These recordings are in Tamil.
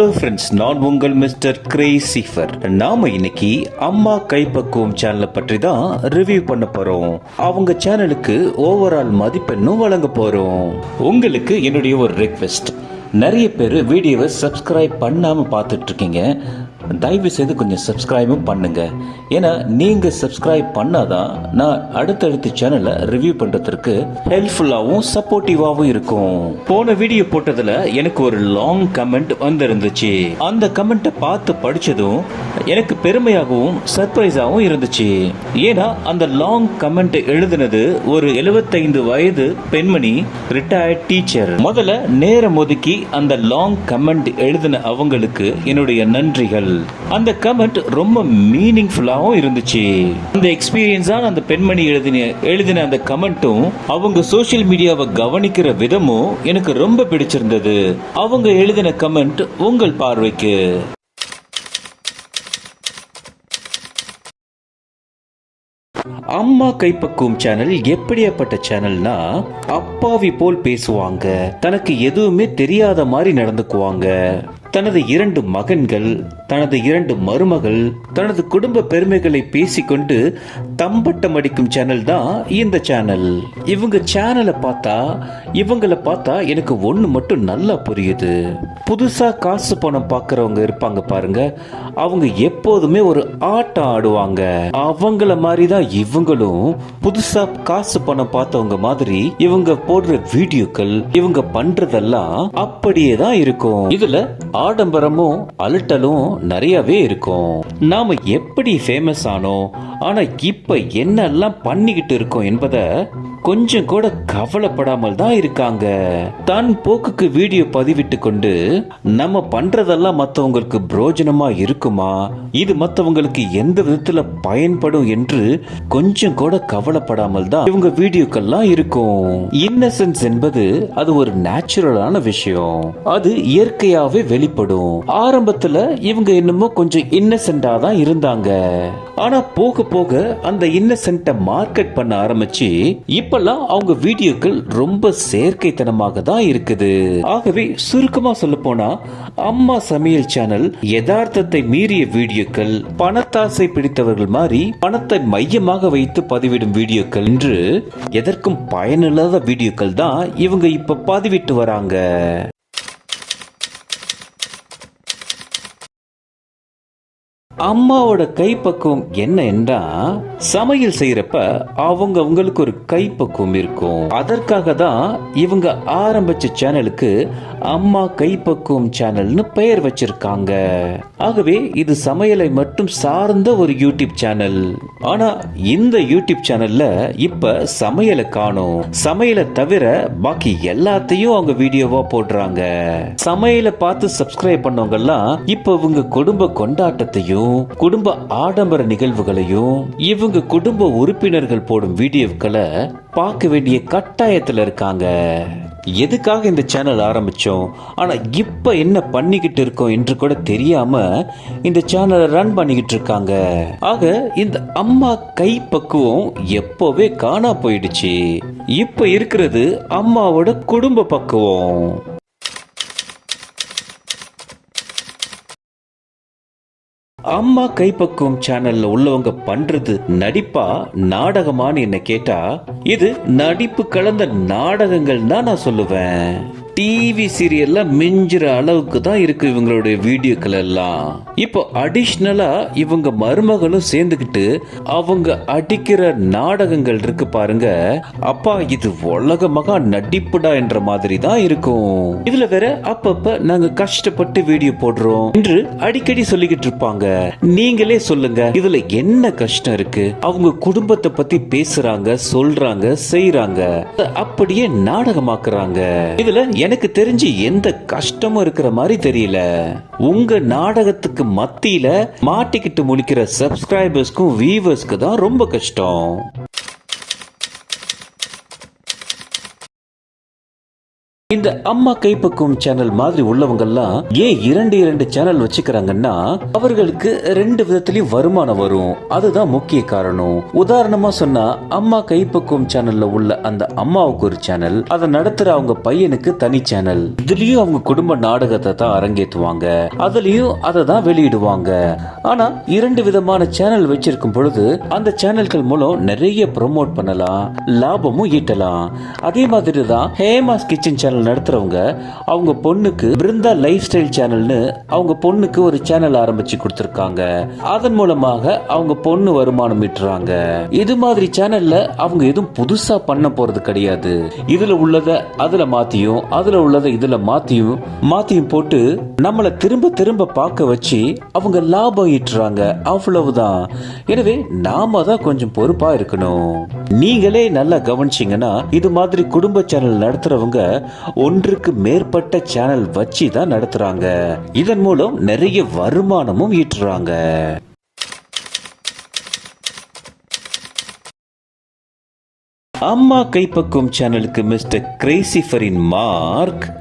ஹலோ ஃப்ரெண்ட்ஸ் நான் உங்கள் மிஸ்டர் கிரேசிஃபர் நாம இன்னைக்கு அம்மா கைப்பக்குவம் சேனலை பற்றி தான் ரிவ்யூ பண்ண போறோம். அவங்க சேனலுக்கு ஓவரால் மதிப்பெண்ணும் வழங்க போறோம். உங்களுக்கு என்னுடைய ஒரு ரெக்வெஸ்ட் நிறைய பேர் வீடியோவை சப்ஸ்கிரைப் பண்ணாம பார்த்துட்டு இருக்கீங்க. தயவு செய்து கொஞ்சம் சப்ஸ்கிரைபும் பண்ணுங்கள் ஏன்னா நீங்கள் சப்ஸ்கிரைப் பண்ணாதான் நான் அடுத்தடுத்த சேனலை ரிவ்யூ பண்ணுறதுக்கு ஹெல்ப்ஃபுல்லாகவும் சப்போர்ட்டிவாகவும் இருக்கும். போன வீடியோ போட்டதில் எனக்கு ஒரு லாங் கமெண்ட் வந்திருந்துச்சு. அந்த கமெண்ட்டை பார்த்து படித்ததும் எனக்கு பெருமையாகவும் சர்ப்ரைஸாகவும் இருந்துச்சு. ஏன்னா அந்த லாங் கமெண்ட் எழுதினது ஒரு 75 வயது பெண்மணி ரிட்டையர்ட் டீச்சர் முதல்ல நேரம் ஒதுக்கி அந்த லாங் கமெண்ட் எழுதின அவங்களுக்கு என்னுடைய நன்றிகள். அந்த கமெண்ட் ரொம்ப மீனிங்ஃபுல்லாகவும் இருந்துச்சு. அந்த எக்ஸ்பீரியன்ஸான அந்த பெண்மணி எழுதின எழுதின அந்த கமெண்ட்டும் அவங்க சோஷியல் மீடியாவை கவனிக்கிற விதமும் எனக்கு ரொம்ப பிடிச்சிருந்தது. அவங்க எழுதின கமெண்ட் உங்கள் பார்வைக்கு. அம்மா கைப்பக்குவம் சேனல் எப்படியாப்பட்ட சேனல்னா அப்பாவி போல் பேசுவாங்க. தனக்கு எதுவுமே தெரியாத மாதிரி நடந்துக்குவாங்க. தனது இரண்டு மகன்கள் தனது இரண்டு மருமகள் தனது குடும்ப பெருமைகளை பேசிக்கொண்டு தம்பட்டம் அடிக்கும் சேனல் தான் இந்த சேனல் இவங்க சேனலை பார்த்தா இவங்கள பார்த்தா எனக்கு ஒண்ணு மட்டும் நல்லா புரியுது. புதுசா காசு பணம் பார்க்கறவங்க இருப்பாங்க பாருங்க. அவங்க எப்போதுமே ஒரு ஆட்டம் ஆடுவாங்க. அவங்கள மாதிரி தான் இவங்களும் புதுசா காசு பணம் பார்த்தவங்க மாதிரி இவங்க போடுற வீடியோக்கள் இவங்க பண்றதெல்லாம் அப்படியே தான் இருக்கும். இதுல ஆடம்பரமும் அலட்டலும் நிறையவே இருக்கும். நாம எப்படி ஃபேமஸ் ஆனோம்? ஆனா இப்ப என்னெல்லாம் பண்ணிக்கிட்டு இருக்கோம் என்பதை கொஞ்சம் கூட கவலைப்படாமல் தான் இருக்காங்க. தன் போக்குக்கு வீடியோ பதிவிட்டு கொண்டு நம்ம பண்றதெல்லாம் மற்றவங்களுக்கு பிரயோஜனமா இருக்குமா? இது மற்றவங்களுக்கு எந்த விதத்துல பயன்படும் என்று கொஞ்சம் கூட கவலைப்படாமல் தான் இவங்க வீடியோக்கெல்லாம் இருக்கும். இன்னசென்ஸ் என்பது அது ஒரு நேச்சுரலான விஷயம். அது இயற்கையாவே வெளிப்படும். ஆரம்பத்துல இவங்க என்னமோ கொஞ்சம் இன்னசென்டா தான் இருந்தாங்க. ஆனா போக போக அந்த இன்னசென்ட்டை மார்க்கெட் பண்ண ஆரம்பிச்சு இப்பெல்லாம் அவங்க வீடியோக்கள் ரொம்ப செயற்கைத்தனமாக தான் இருக்குது. ஆகவே சுருக்கமா சொல்ல போனா அம்மா சமையல் சேனல் யதார்த்தத்தை மீறிய வீடியோக்கள் பணத்தாசை பிடித்தவர்கள் மாதிரி பணத்தை மையமாக வைத்து பதிவிடும் வீடியோக்கள் என்று எதற்கும் பயனில்லாத வீடியோக்கள் தான் இவங்க இப்ப பதிவிட்டு வராங்க. அம்மாவோட கைப்பக்குவம் என்ன சமையல் செய்யறப்ப அவங்க அவங்களுக்கு ஒரு கைப்பக்குவம் இருக்கும். அதற்காக தான் இவங்க ஆரம்பிச்ச சேனலுக்கு அம்மா கைப்பக்குவம் சேனல்னு பெயர் வச்சிருக்காங்க. ஆகவே இது சமையலை மட்டும் சார்ந்த ஒரு யூடியூப் சேனல். ஆனா இந்த யூடியூப் சேனல்ல இப்ப சமையலை காணும். சமையலை தவிர பாக்கி எல்லாத்தையும் அவங்க வீடியோவா போடுறாங்க. சமையலை பார்த்து சப்ஸ்கிரைப் பண்ணவங்க எல்லாம் இப்ப இவங்க குடும்ப கொண்டாட்டத்தையும் குடும்ப ஆடம்பர நிகழ்வுகளையும் இவங்க குடும்ப உறுப்பினர்கள் போடும் வீடியோக்களை பார்க்க வேண்டிய கட்டாயத்தில் இருக்காங்க. எதுக்காக இந்த சேனல் ஆரம்பித்தோம் ஆனால் இப்போ என்ன பண்ணிக்கிட்டு இருக்கோம் என்று கூட தெரியாமல் இந்த சேனலை ரன் பண்ணிக்கிட்டு இருக்காங்க. ஆக இந்த அம்மா கை பக்குவம் எப்போவே காணா போயிடுச்சு. இப்போ இருக்கிறது அம்மாவோட குடும்ப பக்குவம். அம்மா கைப்பக்குவம் சேனல்ல உள்ளவங்க பண்றது நடிப்பா நாடகமான்னு என்ன கேட்டா இது நடிப்பு கலந்த நாடகங்கள் தான் நான் சொல்லுவேன். டிவி சீரியல்ல மிஞ்சுற அளவுக்கு தான் இருக்கு இவங்களுடைய வீடியோக்கள் எல்லாம். இப்போ அடிஷ்னலா இவங்க மருமகளும் சேர்ந்துக்கிட்டு அவங்க அடிக்கிற நாடகங்கள் இருக்கு பாருங்க. அப்பா இது உலக மகா நடிப்புடா என்ற மாதிரி தான் இருக்கும். இதுல வேற அப்பப்ப நாங்க கஷ்டப்பட்டு வீடியோ போடுறோம் என்று அடிக்கடி சொல்லிக்கிட்டு இருப்பாங்க. நீங்களே சொல்லுங்க இதுல என்ன கஷ்டம் இருக்கு? அவங்க குடும்பத்தை பத்தி பேசுறாங்க சொல்றாங்க செய்யறாங்க அப்படியே நாடகமாக்குறாங்க. இதுல எனக்கு தெரிஞ்சு எந்த கஷ்டமும் இருக்கிற மாதிரி தெரியல. உங்க நாடகத்துக்கு மத்தியில மாட்டிக்கிட்டு முழிக்கிற சப்ஸ்கிரைபர்ஸ்க்கும் வியூவர்ஸ்க்கு தான் ரொம்ப கஷ்டம். இந்த அம்மா கைப்பக்கும் சேனல் மாதிரி உள்ளவங்கெல்லாம் ஏன் இரண்டு இரண்டு சேனல் வச்சுக்கிறாங்கன்னா அவர்களுக்கு ரெண்டு விதத்திலயும் வருமானம் வரும். அதுதான் முக்கிய காரணம். உதாரணமா சொன்னா அம்மா கைப்பக்கும் சேனல்ல உள்ள அந்த அம்மாவுக்கு ஒரு சேனல் அதை நடத்துற அவங்க பையனுக்கு தனி சேனல் இதுலயும் அவங்க குடும்ப நாடகத்தை தான் அரங்கேற்றுவாங்க. அதுலயும் அதை தான் வெளியிடுவாங்க. ஆனா இரண்டு விதமான சேனல் வச்சிருக்கும் பொழுது அந்த சேனல்கள் மூலம் நிறைய ப்ரொமோட் பண்ணலாம் லாபமும் ஈட்டலாம். அதே மாதிரி தான் ஹேமாஸ் கிச்சன் சேனல் நடத்துறவங்க அவங்க பொண்ணுக்கு பிருந்தா லைஃப் ஸ்டைல் சேனல்னு அவங்க பொண்ணுக்கு ஒரு சேனல் ஆரம்பிச்சு கொடுத்துருக்காங்க. அதன் மூலமாக அவங்க பொண்ணு வருமானம் ஈட்டுறாங்க. இது மாதிரி சேனல்ல அவங்க எதுவும் புதுசா பண்ண போறது கிடையாது. இதுல உள்ளத அதுல மாத்தியும் அதுல உள்ளத இதுல மாத்தியும் மாத்தியும் போட்டு நம்மளை திரும்ப திரும்ப பார்க்க வச்சு அவங்க லாபம் ஈட்டுறாங்க. அவ்வளவுதான். எனவே நாம தான் கொஞ்சம் பொறுப்பா இருக்கணும். நீங்களே நல்லா கவனிச்சீங்கன்னா இது மாதிரி குடும்ப சேனல் நடத்துறவங்க ஒன்றுக்கு மேற்பட்ட சேனல் வச்சு தான் நடத்துறாங்க. இதன் மூலம் நிறைய வருமானமும் ஈட்டுறாங்க. அம்மா கைப்பக்கும் சேனலுக்கு மிஸ்டர் கிரேசிஃபரின் மார்க்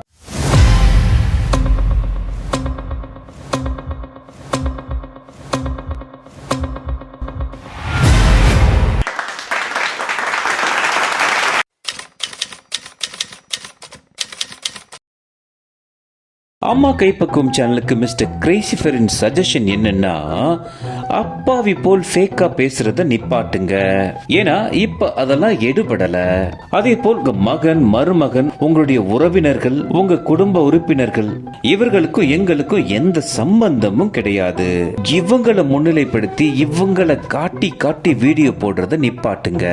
அம்மா கைப்பக்கும் சேனலுக்கு மிஸ்டர் கிரேசிஃபரின் சஜஷன் என்னன்னா அப்பாவி போல் ஃபேக்கா பேசுறத நிப்பாட்டுங்க. ஏன்னா இப்ப அதெல்லாம் எடுபடல. அதே போல் உங்க மகன் மருமகன் உங்களுடைய உறவினர்கள் உங்க குடும்ப உறுப்பினர்கள் இவர்களுக்கும் எங்களுக்கும் எந்த சம்பந்தமும் கிடையாது. இவங்களை முன்னிலைப்படுத்தி இவங்களை காட்டி காட்டி வீடியோ போடுறத நிப்பாட்டுங்க.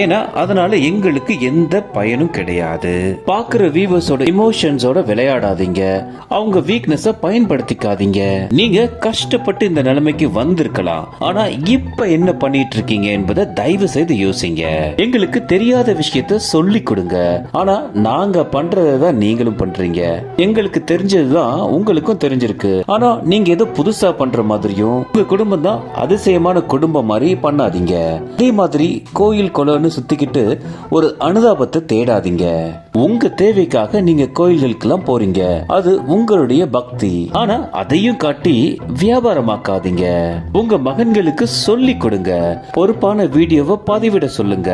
ஏன்னா அதனால எங்களுக்கு எந்த பயனும் கிடையாது. பாக்குற வியூவர்ஸோட இமோஷன்ஸோட விளையாடாதீங்க. அவங்க வீக்னஸ பயன்படுத்திக்காதீங்க. நீங்க கஷ்டப்பட்டு இந்த நிலைமைக்கு வந்திருக்கலாம். ஆனா இப்ப என்ன பண்ணிட்டு இருக்கீங்க என்பதை தயவு செய்து யோசிங்க. எங்களுக்கு தெரியாத விஷயத்த சொல்லி கொடுங்க. ஆனா நாங்க பண்றதை தான் நீங்களும் பண்றீங்க. எங்களுக்கு தெரிஞ்சதுதான் உங்களுக்கும் தெரிஞ்சிருக்கு. ஆனா நீங்க ஏதோ புதுசா பண்ற மாதிரியும் உங்க குடும்பம் தான் அதிசயமான குடும்பம் மாதிரி பண்ணாதீங்க. அதே மாதிரி கோயில் குளம்னு சுத்திக்கிட்டு ஒரு அனுதாபத்தை தேடாதீங்க. உங்க தேவைக்காக நீங்க கோயில்களுக்கெல்லாம் போறீங்க. அது உங்களுடைய பக்தி. ஆனா அதையும் காட்டி வியாபாரமாக்காதீங்க. உங்க மகன்களுக்கு சொல்லி கொடுங்க. பொறுப்பான வீடியோவை பதிவிட சொல்லுங்க.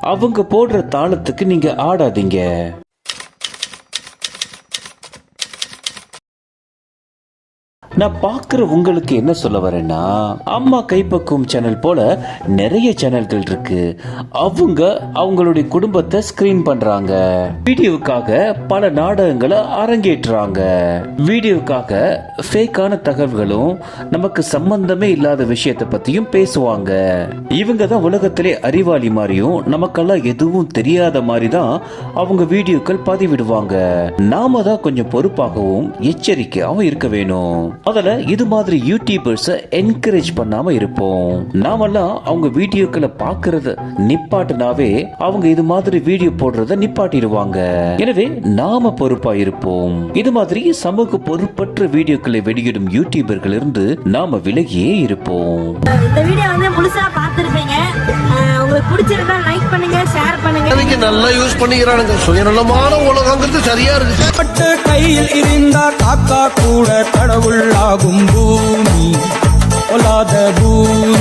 அவங்க போடுற தாளத்துக்கு நீங்க ஆடாதீங்க. நான் பார்க்குற உங்களுக்கு என்ன சொல்ல வரேன்னா அம்மா கைப்பக்குவம் சேனல் போல நிறைய சேனல்கள் இருக்கு. அவங்க அவங்களுடைய குடும்பத்தை ஸ்கிரீன் பண்றாங்க. வீடியோவுக்காக பல நாடகங்களை அரங்கேற்றுறாங்க. வீடியோவுக்காக ஃபேக்கான தகவல்களும் நமக்கு சம்பந்தமே இல்லாத விஷயத்தை பத்தியும் பேசுவாங்க. இவங்க தான் உலகத்திலே அறிவாளி மாதிரியும் நமக்கெல்லாம் எதுவும் தெரியாத மாதிரி தான் அவங்க வீடியோக்கள் பதிவிடுவாங்க. நாம தான் கொஞ்சம் பொறுப்பாகவும் எச்சரிக்கையாகவும் இருக்க வேணும். அதுல இது மாதிரி யூடியூபர்ஸ என்கரேஜ் பண்ணாம இருப்போம். நாமெல்லாம் அவங்க வீடியோக்களை பாக்குறத நிப்பாட்டினாவே அவங்க இது மாதிரி வீடியோ போடுறத நிப்பாட்டிடுவாங்க. எனவே நாம பொறுப்பா இருப்போம். இது மாதிரி சமூக பொறுப்பற்ற வீடியோக்களை வெளியிடும் யூடியூபர்கள் இருந்து நாம விலகியே இருப்போம். இந்த வீடியோ வந்து முழுசா பார்த்துருப்பீங்க. உங்களுக்கு பிடிச்சிருந்தா லைக் பண்ணுங்க ஷேர் பண்ணுங்க. நல்லா யூஸ் பண்ணிக்கிறானுங்க. சுயநலமான உலகங்கிறது சரியா இருக்கு. பட்டு கையில் இருந்தா காக்கா கூட கடவுள் ஆகும் பூமி பொல்லாத பூமி